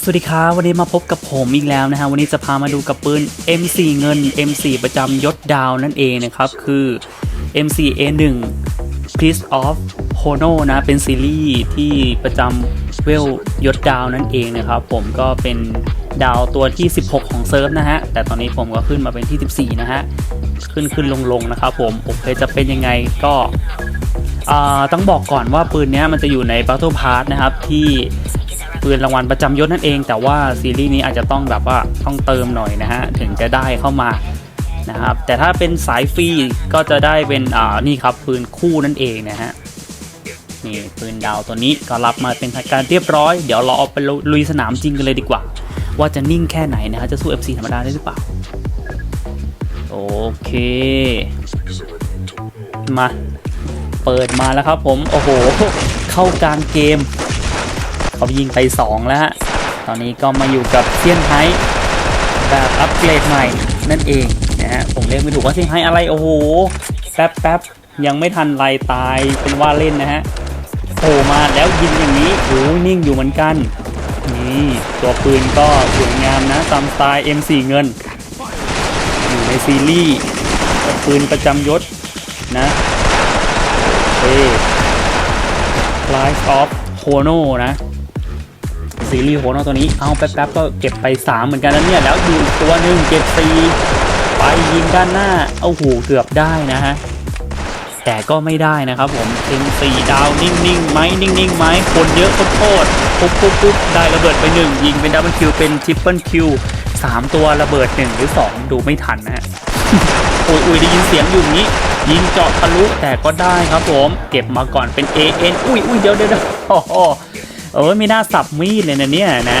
สวัสดีครับวันนี้มาพบกับผมอีกแล้วนะฮะวันนี้จะพามาดูกับปืน M4 เงิน M4 ประจำยศดาวนั่นเองนะครับ คือ M4A1 Piece of Hono นะ เป็นซีรีส์ที่ประจำเวลยศดาวนั่นเองนะครับ ผมก็เป็นดาวตัวที่ 16 ของเซิร์ฟนะฮะ แต่ตอนนี้ผมก็ขึ้นมาเป็นที่ 14 นะฮะ ขึ้นขึ้นลงลงนะครับผมโอเคจะเป็นยังไงก็ต้องบอกก่อนว่าปืนนี้มันจะอยู่ใน Battle Pass นะครับที่ ปืนรางวัลประจำยศนั่นเอง แต่ว่าซีรีส์นี้อาจจะต้องแบบว่าต้องเติมหน่อยนะฮะถึงจะได้เข้ามานะครับแต่ถ้าเป็นสายฟรีก็จะได้เป็นอ่านี่ครับปืนคู่นั่นเองนะฮะนี่ปืนดาวตัวนี้ก็รับมาเป็นทางการเรียบร้อย เดี๋ยวเราเอาไปลุยสนามจริงกันเลยดีกว่า ว่าจะนิ่งแค่ไหนนะฮะจะสู้ FC ธรรมดาได้หรือเปล่า โอเค มา เปิดมาแล้วครับผม โอ้โห เข้ากลางเกม เขายิงไป 2 แล้วฮะ ตอนนี้ก็มาอยู่กับเซียนไฮแบบอัปเกรดใหม่นั่นเองนะฮะ ผมเรียกไม่ถูกว่าเซียนไฮอะไร โอ้โห แป๊บแป๊บยังไม่ทันไรตายเป็นว่าเล่นนะฮะโผล่มาแล้วยิงอย่างนี้โอ้ยนิ่งอยู่เหมือนกัน นี่ตัวปืนก็สวยงามนะตามสไตล์ M4 เงิน อยู่ในซีรีส์ปืนประจำยศนะเอ Rise of Hono นะ ซีรีส์โฮนตัวนี้ เอาแป๊บๆก็เก็บไป 3 เหมือนกันแล้วเนี่ย แล้วอยู่ตัวหนึ่งเก็บซีไปยิงด้านหน้า เอาหูเกือบได้นะฮะ แต่ก็ไม่ได้นะครับผมเต็มสี่ดาวนิ่งๆไหมนิ่งๆไหมคนเยอะโคตรๆปุ๊บปุ๊บปุ๊บได้ระเบิดไปหนึ่งยิงเป็นดับเบิลคิวเป็นทริปเปิลคิวสามตัวระเบิดหนึ่งหรือสองดูไม่ทันนะฮะอุยอุยได้ยินเสียงอยู่นี้ ยิงเจาะทะลุแต่ก็ได้ครับผม เก็บมาก่อนเป็น AN อุ้ยอุ้ยเดี๋ยวเดี๋ยวเดี๋ยวโอ้ เออไม่น่าสับมีดเลยนะเนี่ยนะ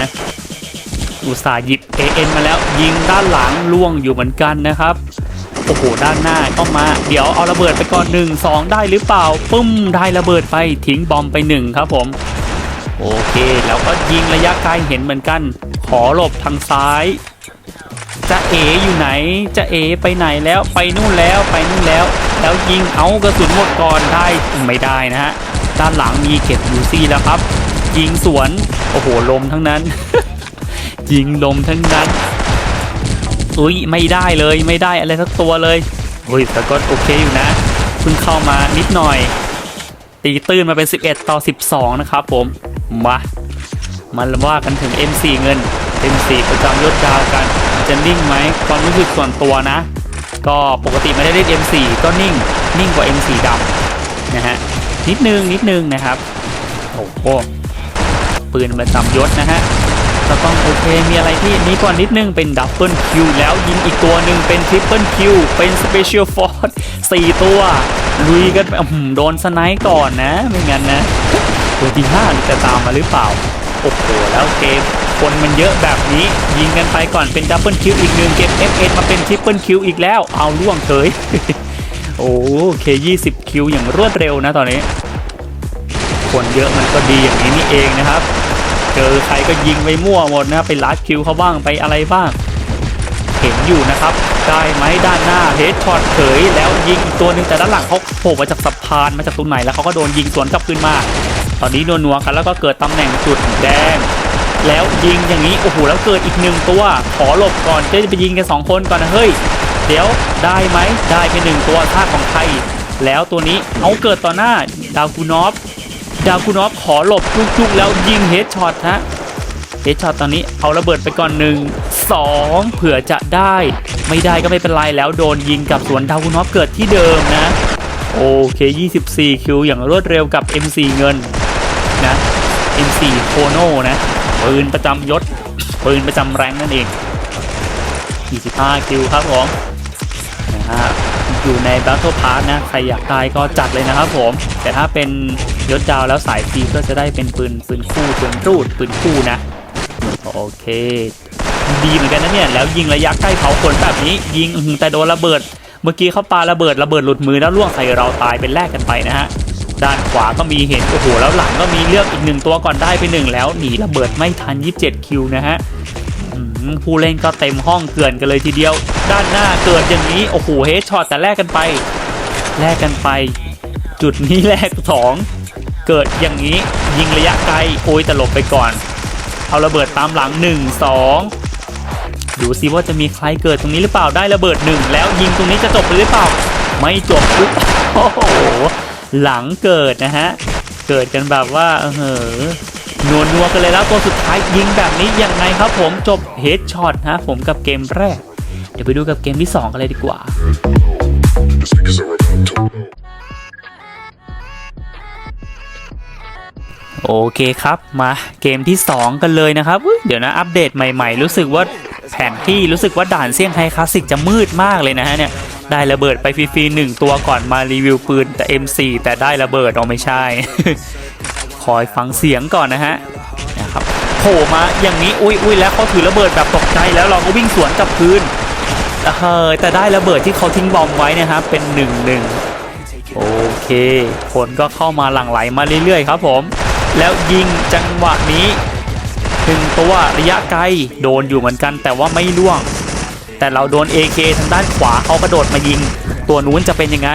อุตส่าห์หยิบ AN มาแล้วยิงด้านหลังล่วงอยู่เหมือนกันนะครับโอ้โหด้านหน้าก็มา เดี๋ยวเอาระเบิดไปก่อนหนึ่งสองได้หรือเปล่าปึ้มได้ระเบิดไปทิ้งบอมไปหนึ่งครับผมโอเคแล้วก็ยิงระยะไกลเห็นเหมือนกัน ขอหลบทางซ้ายจะเออยู่ไหนจะเอไปไหนแล้วไปนู่นแล้วไปนู่นแล้ว แล้วยิงเอากระสุนหมดก่อนได้ไม่ได้นะฮะด้านหลังมีเก็บยูซี่แล้วครับ ยิงสวน โอ้โห ลมทั้งนั้น ยิงลมทั้งนั้น อุ้ยไม่ได้เลยไม่ได้อะไรสักตัวเลยอุ้ยแต่ก็โอเคอยู่นะเพิ่งเข้ามานิดหน่อย ตีตื้นมาเป็น 11 ต่อ 12 นะครับผม มามาว่ากันถึง M4 เงิน M4 ประจำยศดาวกันจะนิ่งไหมความรู้สึกส่วนตัวนะ ก็ปกติไม่ได้เล่น M4 ก็นิ่ง นิ่งกว่า M4 ดำนะฮะนิดนึงนิดนึงนะครับ โอ้โห ปืนประจำยศนะฮะจะต้องโอเคมีอะไรที่นี้ก่อนนิดนึงเป็นดับเบิลคิวแล้วยิงอีกตัวหนึ่งเป็นทริปเปิลคิวเป็นสเปเชียลฟอร์สสี่ตัว ลุยกันไปโดนสไนป์ก่อนนะ ไม่งั้นนะ ตัวที่ห้าจะตามมาหรือเปล่า โอ้โห แล้วเกมคนมันเยอะแบบนี้ ยิงกันไปก่อนเป็นดับเบิลคิวอีกหนึ่งเก็บ FN มาเป็นทริปเปิลคิวอีกแล้ว เอาล่วงเฉยโอเค20คิวอย่างรวดเร็วนะตอนนี้ คนเยอะมันก็ดีอย่างนี้นี่เองนะครับ เจอใครก็ยิงไปมั่วหมดนะไปลัดคิวเขาบ้างไปอะไรบ้าง เห็นอยู่นะครับ ได้ไหมด้านหน้าเฮดช็อตเฉยแล้วยิงตัวหนึ่งแต่ด้านหลังเขาโผล่มาจากสะพานมาจากตรงไหนแล้วเขาก็โดนยิงสวนกลับขึ้นมา ตอนนี้นัวๆกันแล้วก็เกิดตำแหน่งจุดแดงแล้วยิงอย่างนี้โอ้โหแล้วเกิดอีกหนึ่งตัวขอหลบก่อนจะไปยิงกันสองคนก่อนนะเฮ้ยเดี๋ยวได้ไหมได้ไปหนึ่งตัวท่าของไทยแล้วตัวนี้เอาเกิดต่อหน้าดาวกูนอฟ ดาวคุณออฟขอหลบจุกๆแล้วยิงเฮดช็อตฮะเฮดช็อตตอนนี้เอาระเบิดไปก่อนหนึ่งสองเผื่อจะได้ ไม่ได้ก็ไม่เป็นไรแล้วโดนยิงกับสวนดาวคุณออฟเกิดที่เดิมนะ โอเค 24 คิวอย่างรวดเร็วกับ M4 เงินนะ M4 โคโนนะปืนประจำยศปืนประจำแรงนั่นเอง 25 คิวครับผมนะฮะ อยู่ใน Battle Pass นะ ใครอยากได้ก็จัดเลยนะครับผม แต่ถ้าเป็นยศดาวแล้วสายฟรีก็จะได้เป็นปืนปืนคู่ปืนรูดปืนคู่นะ โอเค ดีเหมือนกันนะเนี่ย แล้วยิงระยะใกล้เผาขนแบบนี้ ยิงแต่โดนระเบิด เมื่อกี้เขาปาระเบิดระเบิดหลุดมือแล้วล่วงใส่เราตายเป็นแรกกันไปนะฮะด้านขวาก็มีเห็นโอ้โหแล้วหลังก็มีเลือกอีกหนึ่งตัวก่อนได้ไปหนึ่งแล้วหนีระเบิดไม่ทัน 27 คิวนะฮะ ผู้เล่นก็เต็มห้องเกลื่อนกันเลยทีเดียว ด้านหน้าเกิดอย่างนี้ โอ้โหเฮดช็อตแต่แลกกันไปแลกกันไป จุดนี้แลกสองเกิดอย่างนี้ยิงระยะไกลโอ้ยแต่หลบไปก่อน เอาระเบิดตามหลัง 1 2 ดูซิว่าจะมีใครเกิดตรงนี้หรือเปล่าได้ระเบิดหนึ่งแล้วยิงตรงนี้จะจบหรือเปล่า ไม่จบปุ๊บโอ้โหหลังเกิดนะฮะ เกิดกันแบบว่าเออ นัวนัวกันเลยแล้วตัวสุดท้ายยิงแบบนี้ยังไงครับผมจบเฮดช็อตฮะผมกับเกมแรก เดี๋ยวไปดูกับเกมที่ 2 กันเลยดีกว่าโอเคครับมาเกมที่ 2 กันเลยนะครับ เดี๋ยวนะอัปเดตใหม่ๆ รู้สึกว่าแผนที่รู้สึกว่าด่านเซี่ยงไฮ้คลาสสิกจะมืดมากเลยนะฮะเนี่ยได้ระเบิดไปฟรีๆหนึ่งตัวก่อนมารีวิวปืนแต่ M4 แต่ได้ระเบิดเอาไม่ใช่ คอยฟังเสียงก่อนนะฮะนะครับโผล่มาอย่างนี้อุ้ยอุ้ยแล้วเขาถือระเบิดแบบตกใจแล้วเราก็วิ่งสวนกับพื้นเออแต่ได้ระเบิดที่เขาทิ้งบอมไว้นะครับเป็นหนึ่งหนึ่งโอเค คนก็เข้ามาหลั่งไหลมาเรื่อยๆครับผม แล้วยิงจังหวะนี้ถึงตัวระยะไกลโดนอยู่เหมือนกันแต่ว่าไม่ล่วง แต่เราโดน AK ทางด้านขวาเขากระโดดมายิง ตัวนู้นจะเป็นยังไง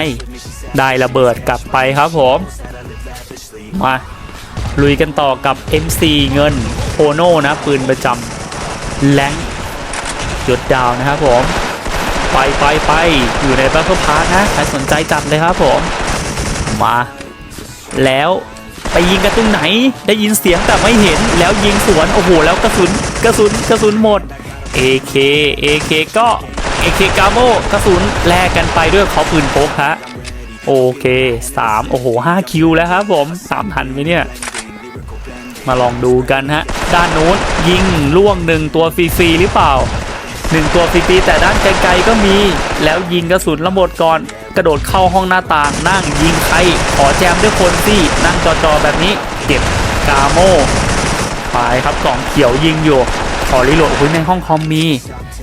ได้ระเบิดกลับไปครับผม มา ลุยกันต่อกับ MC เงินโพโนนะ ปืนประจำแรงจุดดาวนะครับผม ไปไปไปอยู่ใน Battle Pass นะ ใครสนใจจัดเลยครับผม มา แล้วไปยิงกันตรงไหน ได้ยินเสียงแต่ไม่เห็นแล้วยิงสวน โอ้โห แล้วกระสุนกระสุนกระสุนหมด AK AK ก็ AK กาโมกระสุนแลกกันไปด้วยขาปืนพกฮะโอเค 3 โอ้โห 5 คิวแล้วครับผม 3 ทันไหมเนี่ย มาลองดูกันฮะ ด้านโน้นยิงล่วงหนึ่งตัวฟรีๆหรือเปล่าหนึ่งตัวฟรีๆแต่ด้านไกลๆก็มี แล้วยิงกระสุนระหมดก่อน กระโดดเข้าห้องหน้าต่างนั่งยิงใคร ขอแจมด้วยคนสินั่งจอๆแบบนี้ เก็บกาโมไปครับกล่องเขียวยิงอยู่ขอรีโหลดอุ้ยในห้องคอมมี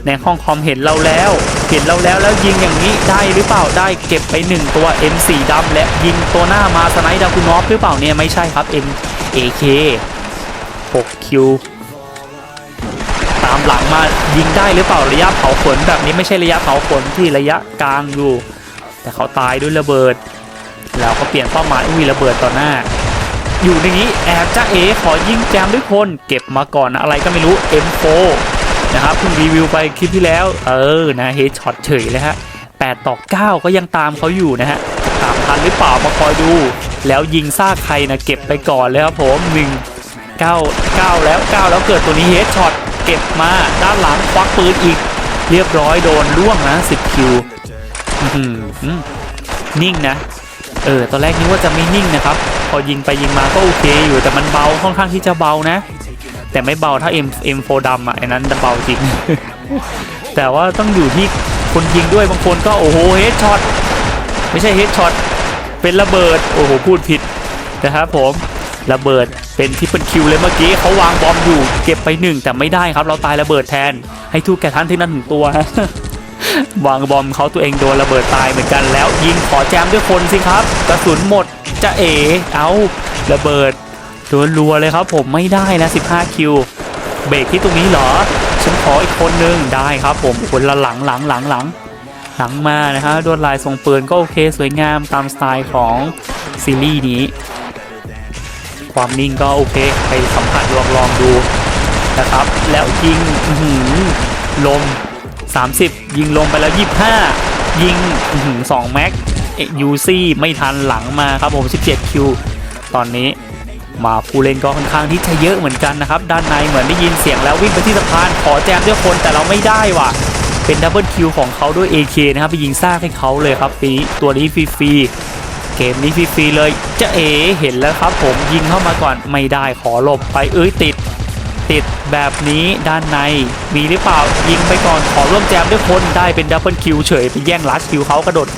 ในห้องคอมเห็นเราแล้ว เห็นเราแล้วแล้วยิงอย่างนี้ได้หรือเปล่าได้เก็บไปหนึ่งตัว M4 ดำและยิงตัวหน้ามาสไนด์ดาคุณนอฟหรือเปล่าเนี่ยไม่ใช่ครับ M AK 6คิวตามหลังมายิงได้หรือเปล่าระยะเผาขนแบบนี้ไม่ใช่ระยะเผาขนที่ระยะกลางอยู่ แต่เขาตายด้วยระเบิด แล้วเขาเปลี่ยนเป้าหมายอุ้ยระเบิดต่อหน้า อยู่ในนี้แอบจ้าเอขอยิงแจมด้วยคน เก็บมาก่อนอะไรก็ไม่รู้ M4 นะครับเพิ่งรีวิวไปคลิปที่แล้ว เออนะเฮดช็อตเฉยเลยฮะ8ต่อ 9 ก็ยังตามเขาอยู่นะฮะตามทันหรือเปล่ามาคอยดู แล้วยิงซากใครนะเก็บไปก่อนเลยครับผมหนึ่ง9 9 แล้ว 9 แล้วเกิดตัวนี้เฮดช็อตเก็บมาด้านหลังควักปืนอีก เรียบร้อยโดนล่วงนะ10คิวนิ่งนะเออตอนแรกนึกว่าจะไม่นิ่งนะครับ พอยิงไปยิงมาก็โอเคอยู่แต่มันเบาค่อนข้างที่จะเบานะ แต่ไม่เบาถ้า M M4 ดำอะไอ้นั้นเบาจริง แต่ว่าต้องอยู่ที่คนยิงด้วยบางคนก็โอ้โหเฮดช็อตไม่ใช่เฮดช็อต เป็นระเบิด โอ้โห พูดผิดนะครับผม ระเบิดเป็นที่เป็นคิวเลยเมื่อกี้เขาวางบอมอยู่ เก็บไปหนึ่งแต่ไม่ได้ครับ เราตายระเบิดแทน ให้ทูกแกท่านที่นั่นถึงตัววางบอมเขาตัวเองโดนระเบิดตายเหมือนกันแล้ว ยิงขอแจมด้วยคนสิครับ กระสุนหมดจะเอเอาระเบิดโดนรัวเลยครับผมไม่ได้นะ 15 คิว เบรกที่ตรงนี้เหรอ ฉันขออีกคนนึงได้ครับผมคนละหลังหลังหลังหลัง หลังมานะฮะดวดลายทรงปืนก็โอเคสวยงามตามสไตล์ของซีรีส์นี้ ความนิ่งก็โอเคไปสัมผัสลองลองดูนะครับ แล้วยิงลม 30 ยิงลงไปแล้ว 25 ยิงสอหือ2แม็กยูซี่ไม่ทันหลังมาครับผม 17 คิว ตอนนี้มาผู้เล่นก็ค่อนข้างที่จะเยอะเหมือนกันนะครับ ด้านในเหมือนได้ยินเสียงแล้ววิ่งไปที่สะพานขอแจมด้วยคนแต่เราไม่ได้ว่ะ เป็นดับเบิลคิวของเขาด้วย AK นะครับไปยิงซากให้เขาเลยครับปีตัวนี้ฟรีๆเกมนี้ฟรีๆเลยจะเอเห็นแล้วครับ ผมยิงเข้ามาก่อนไม่ได้ขอหลบไปเอ้ยติด ติดแบบนี้ด้านในมีหรือเปล่ายิงไปก่อนขอร่วมแจมด้วยคนได้เป็นดับเบิลคิวเฉยไปแย่งลัดคิวเขากระโดด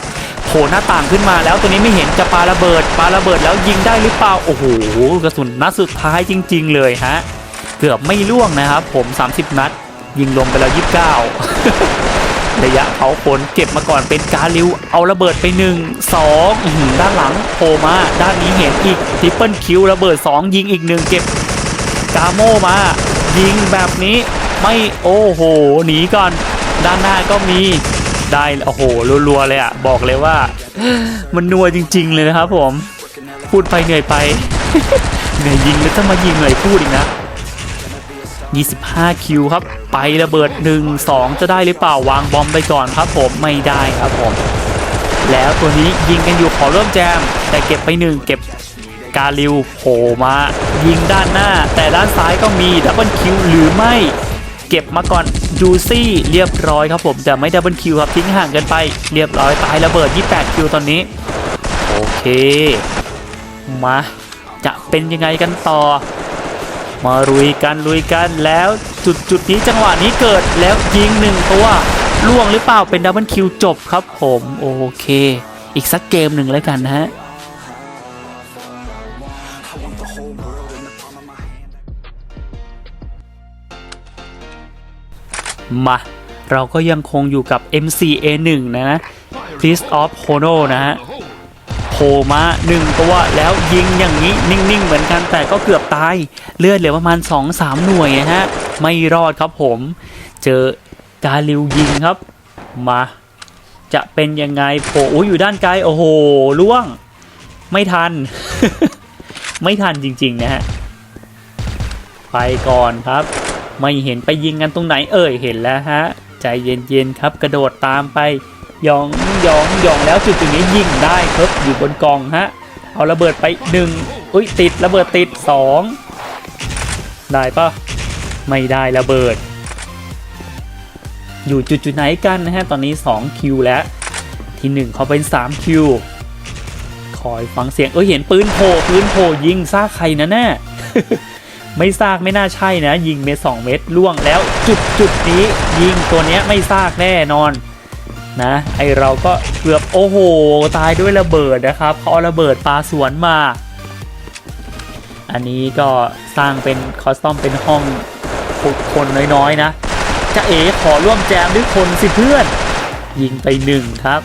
โผล่หน้าต่างขึ้นมาแล้วตัวนี้ไม่เห็นจะปาระเบิดปาระเบิดแล้วยิงได้หรือเปล่าโอ้โหกระสุนนัดสุดท้ายจริง ๆ เลยฮะเกือบไม่ล่วงนะครับผม 30 นัด ยิงลงไปแล้ว 29 ระยะเผาขนเก็บมาก่อนเป็นกาลิว เอาระเบิดไป 1 2อื้อหือด้านหลังโผล่มา ด้านนี้เห็นอีกทริปเปิลคิวระเบิด 2 ยิงอีกหนึ่งเก็บกาโมมา ยิงแบบนี้ไม่โอ้โหหนีก่อน ด้านหน้าก็มีได้โอ้โหรัวๆเลยอะบอกเลยว่า มันนัวจริง ๆ เลยนะครับผม พูดไปเหนื่อยไปเหนื่อยยิงแล้วถ้ามายิงเหนื่อยพูดอีกนะ 25 คิวครับ ไประเบิด 1 2 จะได้หรือเปล่าวางบอมไปก่อนครับผมไม่ได้ครับผม แล้วตัวนี้ยิงกันอยู่ขอเริ่มแจม แต่เก็บไปหนึ่งเก็บกาลิวโผล่มา ยิงด้านหน้า แต่ด้านซ้ายก็มีดับเบิลคิวหรือไม่เก็บมาก่อนจูซี่เรียบร้อยครับผม แต่ไม่ดับเบิลคิวครับทิ้งห่างกันไป เรียบร้อยตายระเบิด 28 คิวตอนนี้ โอเค มา จะเป็นยังไงกันต่อ มาลุยกันลุยกันแล้วจุดจุดนี้จังหวะนี้เกิดแล้วยิงหนึ่งตัวล่วงหรือเปล่าเป็นดับเบิลคิวจบครับผมโอเค อีกสักเกมหนึ่งแล้วกันนะฮะมาเราก็ยังคงอยู่กับ MCA1 นะ Priest of Hono นะฮะ ผล่มาหนึ่งตัวแล้วยิงอย่างนี้นิ่งๆ เหมือนกันแต่ก็เกือบตาย เลือดเหลือประมาณ 2-3 หน่วยนะฮะ ไม่รอดครับผม เจอกาลิวยิงครับ มา จะเป็นยังไงโผล่อยู่ด้านไกลโอ้โหล่วง ไม่ทัน ไม่ทันจริงๆนะฮะ ไปก่อนครับ ไม่เห็นไปยิงกันตรงไหนเอ่ยเห็นแล้วฮะ ใจเย็นๆครับกระโดดตามไป ยองหยองหยองแล้วจุดจุดนี้ยิงได้ครับอยู่บนกองฮะเอาระเบิดไปหนึ่งอุ้ยติดระเบิดติดสองได้ปะไม่ได้ระเบิด อยู่จุดจุดไหนกันนะฮะตอนนี้2คิวแล้วที่ 1 เขาเป็น3คิวคอยฟังเสียงเอ้ยเห็นปืนโผล่ปืนโผล่ยิงซากใครนะแน่ไม่ซากไม่น่าใช่นะ ยิงเม็ดสองเม็ดล่วงแล้ว จุดจุดนี้ยิงตัวเนี้ยไม่ซากแน่นอน นะไอเราก็เกือบโอ้โห ตายด้วยระเบิดนะครับเขาเอาระเบิดปาสวนมา อันนี้ก็สร้างเป็นคอสตอมเป็นห้องคนน้อยๆนะจะเอ๋ขอร่วมแจมด้วยคนสิเพื่อน ยิงไปหนึ่งครับ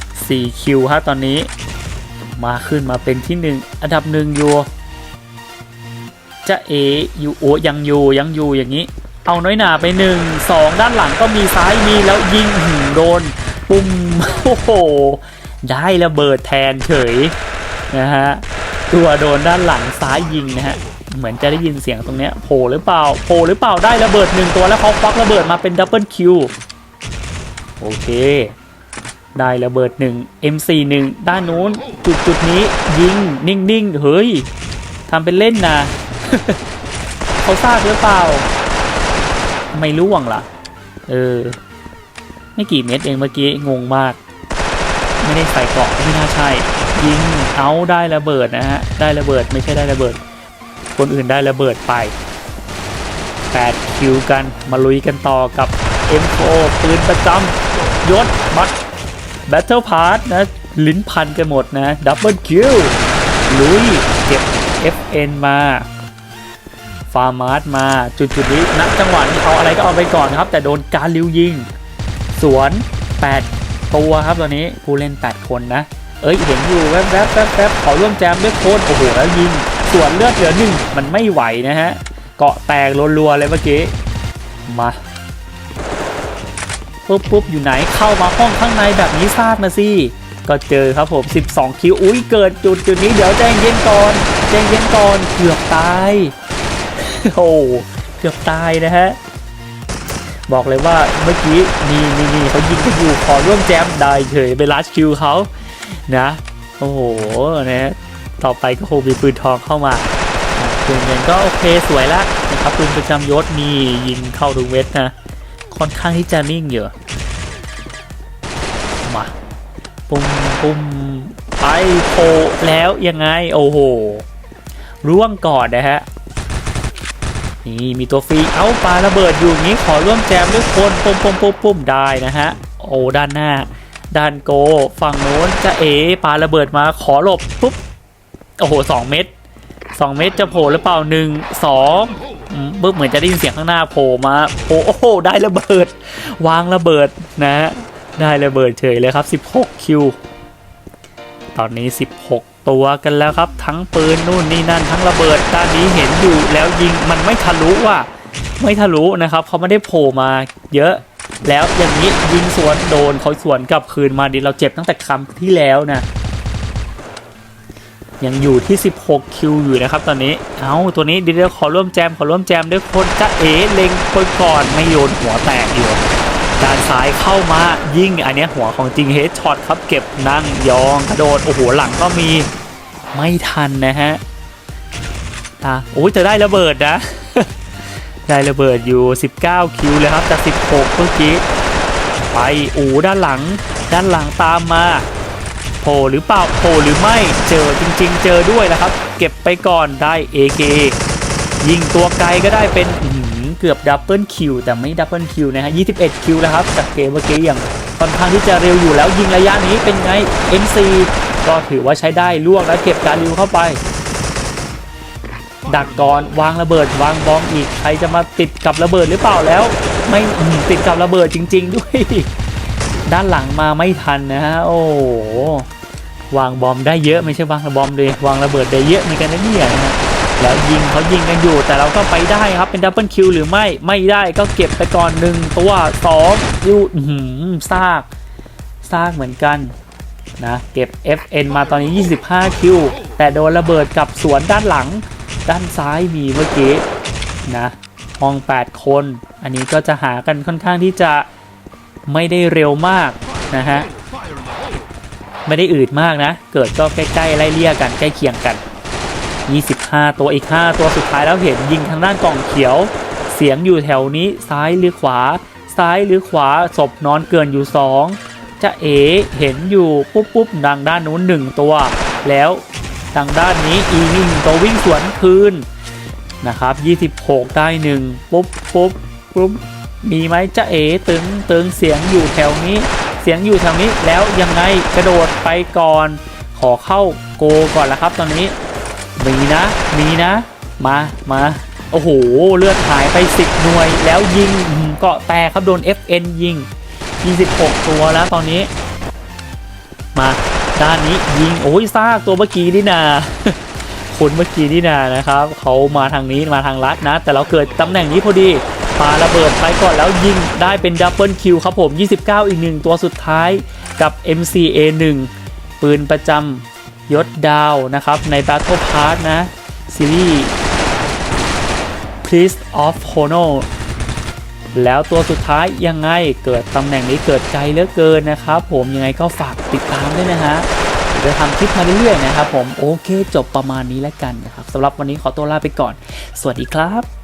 4คิวครับตอนนี้ มาขึ้นมาเป็นที่หนึ่งอันดับหนึ่งอยู่จะเออยู่โอยังอยู่ยังอยู่อย่างนี้ เอาน้อยหนาไปหนึ่งสองด้านหลังก็มีซ้ายมีแล้วยิงหืมโดน ปุ่มโอ้โห ได้ระเบิดแทนเฉยนะฮะตัวโดนด้านหลังซ้ายยิงนะฮะเหมือนจะได้ยินเสียงตรงเนี้ยโผล่หรือเปล่าโผล่หรือเปล่าได้ระเบิดหนึ่งตัวแล้วเขาควักระเบิดมาเป็นดับเบิลคิวโอเค ได้ระเบิดหนึ่ง MC1 ด้านนู้นจุดจุดนี้ยิงนิ่งๆเฮ้ยทำเป็นเล่นนะเขาซากหรือเปล่า ไม่ร่วงล่ะ เออ ไม่กี่เม็ดเองเมื่อกี้งงมาก ไม่ได้ใส่เกราะไม่น่าใช่ ยิงเอาได้ระเบิดนะฮะได้ระเบิดไม่ใช่ได้ระเบิด คนอื่นได้ระเบิดไป8คิวกันมาลุยกันต่อกับ M4 ปืนประจำยศบัต Battle Pass นะ ลิ้นพันกันหมดนะดับเบิลคิวลุยเก็บ FN มาฟาร์มาร์มาจุดจุดนี้ณจังหวะนี้เอาอะไรก็เอาไปก่อนครับ แต่โดนการลิวยิง สวน 8 ตัวครับตอนนี้ผู้เล่น 8 คนนะ เอ้ยเห็นอยู่แวบแวบแวบแวบขอร่วมแจมด้วยโคนโอ้โหแล้วยิงส่วนเลือดเหลือหนึ่งมันไม่ไหวนะฮะเกาะแตกรัวๆเลยเมื่อกี้มาปุ๊บปุ๊บอยู่ไหนเข้ามาห้องข้างในแบบนี้ซากนะสิก็เจอครับผม 12 คิว อุ้ยเกิดจุดจุดนี้เดี๋ยวแจ้งเย็นก่อนแจ้งเย็นก่อนเกือบตาย โอ้เกือบตายนะฮะ บอกเลยว่าเมื่อกี้นี่นี่นี่เขายิงกันอยู่ขอร่วมแจมได้เฉยไปลัดคิวเขานะโอ้โหนะต่อไปก็คงมีปืนทองเข้ามาอะปืนเงินก็โอเคสวยละนะครับปืนประจำยศนี่ยิงเข้าทุกเวทนะค่อนข้างที่จะนิ่งเยอะมาปุ่มปุ่มไปโผแล้วยังไงโอ้โหร่วงก่อนนะฮะ นี่มีตัวฟรีเอ้าปลาระเบิดอยู่งนี้ขอร่วมแจมด้วยคนปุ่มปุ่มปุ่มปุ่มได้นะฮะโอ้ด้านหน้า ด้านโกฝั่งโน้นจะเอปลาระเบิดมาขอหลบปุ๊บโอ้โหสองเม็ดสองเม็ดจะโผล่หรือเปล่าหนึ่งสองปุ๊บเหมือนจะได้ยินเสียงข้างหน้าโผล่มาโอ้โอ้โหได้ระเบิด วางระเบิดนะฮะได้ระเบิดเฉยเลยครับ 16 คิว ตอนนี้ 16 ตัวกันแล้วครับ ทั้งปืนนู่นนี่นั่นทั้งระเบิดด้านนี้เห็นอยู่แล้วยิงมันไม่ทะลุว่ะไม่ทะลุนะครับเขาไม่ได้โผล่มาเยอะ แล้วอย่างนี้ยิงสวนโดนเขาสวนกลับคืนมาดิเราเจ็บตั้งแต่คำที่แล้วนะยังอยู่ที่ 16 คิวอยู่นะครับตอนนี้ เอาตัวนี้เดี๋ยวขอร่วมแจมขอร่วมแจมด้วยคนจะเอเล็งคนก่อนไม่โยนหัวแตกอยู่ ด้านซ้ายเข้ามายิงอันนี้หัวของจริงเฮดช็อตครับเก็บนั่งยองกระโดดโอ้โหหลังก็มีไม่ทันนะฮะตาโอ้ยจะได้ระเบิดนะ ได้ระเบิดอยู่ 19 คิวเลยครับจาก 16 เมื่อกี้ไปอูด้านหลัง ด้านหลังตามมาโผล่หรือเปล่าโผล่หรือไม่เจอจริง ๆ เจอด้วยนะครับ เก็บไปก่อนได้ AK ยิงตัวไกลก็ได้เป็น กือบดับเบิลคิวแต่ไม่ดับเบิลคิวนะฮะ 21 คิวแล้วครับจากเกมเมื่อกี้อย่างค่อนข้างที่จะเร็วอยู่แล้วยิงระยะนี้เป็นไง NC ก็ถือว่าใช้ได้ล่วงแล้วเก็บการริวเข้าไป ดักก่อนวางระเบิดวางบอมอีกใครจะมาติดกับระเบิดหรือเปล่าแล้ว ไม่ติดกับระเบิดจริง ๆ ด้วย ด้านหลังมาไม่ทันนะฮะโอ้วางบอมได้เยอะไม่ใช่วางบอมเลยวางระเบิดได้เยอะเหมือนกันนะเนี่ยนะฮะ แล้วยิงเขายิงกันอยู่ แต่เราก็ไปได้ครับเป็นดับเบิลคิวหรือไม่ไม่ได้ก็เก็บไปก่อนหนึ่งตัวสองยูหือซากซากเหมือนกันนะเก็บ FN มาตอนนี้ 25 คิว แต่โดนระเบิดกับสวนด้านหลัง ด้านซ้ายมีเมื่อกี้นะห้อง 8 คน อันนี้ก็จะหากันค่อนข้างที่จะไม่ได้เร็วมากนะฮะ ไม่ได้อืดมากนะ เกิดก็ใกล้ๆไล่เลี่ยกันใกล้เคียงกัน 5 ตัวอีก 5 ตัวสุดท้ายแล้วเห็นยิงทางด้านกล่องเขียว เสียงอยู่แถวนี้ซ้ายหรือขวา ซ้ายหรือขวาศพนอนเกินอยู่ 2 จะเอเห็นอยู่ปุ๊บปุ๊บดังด้านนู้นหนึ่งตัว แล้วทางด้านนี้อีกหนึ่งตัววิ่งสวนคืนนะครับ 26 ได้หนึ่งปุ๊บปุ๊บปุ๊บมีไหมจะเอตึงตึงเสียงอยู่แถวนี้ เสียงอยู่แถวนี้แล้วยังไงกระโดดไปก่อน ขอเข้าโกก่อนละครับตอนนี้ มีนะ มีนะ มา มา โอ้โห เลือดหายไป 10 หน่วย แล้วยิงเกาะแตกครับโดน FN ยิง26 ตัวแล้วตอนนี้ มาด้านนี้ยิงโอ้ยซากตัวเมื่อกี้นี่นาคนเมื่อกี้นี่นานะครับเขามาทางนี้มาทางลัดนะ แต่เราเกิดตำแหน่งนี้พอดีปาระเบิดไปก่อนแล้วยิงได้เป็นดับเบิลคิวครับผม 29 อีกหนึ่งตัวสุดท้ายกับ MCA 1 ปืนประจำ ยศดาวนะครับ ใน Battle Pass นะ ซีรีส์ Priest of Honor แล้วตัวสุดท้ายยังไงเกิดตำแหน่งนี้เกิดไกลเหลือเกินนะครับ ผมยังไงก็ฝากติดตามด้วยนะฮะจะทำคลิปมาเรื่อยๆนะครับผมโอเคจบประมาณนี้แล้วกันนะครับสำหรับวันนี้ขอตัวลาไปก่อน สวัสดีครับ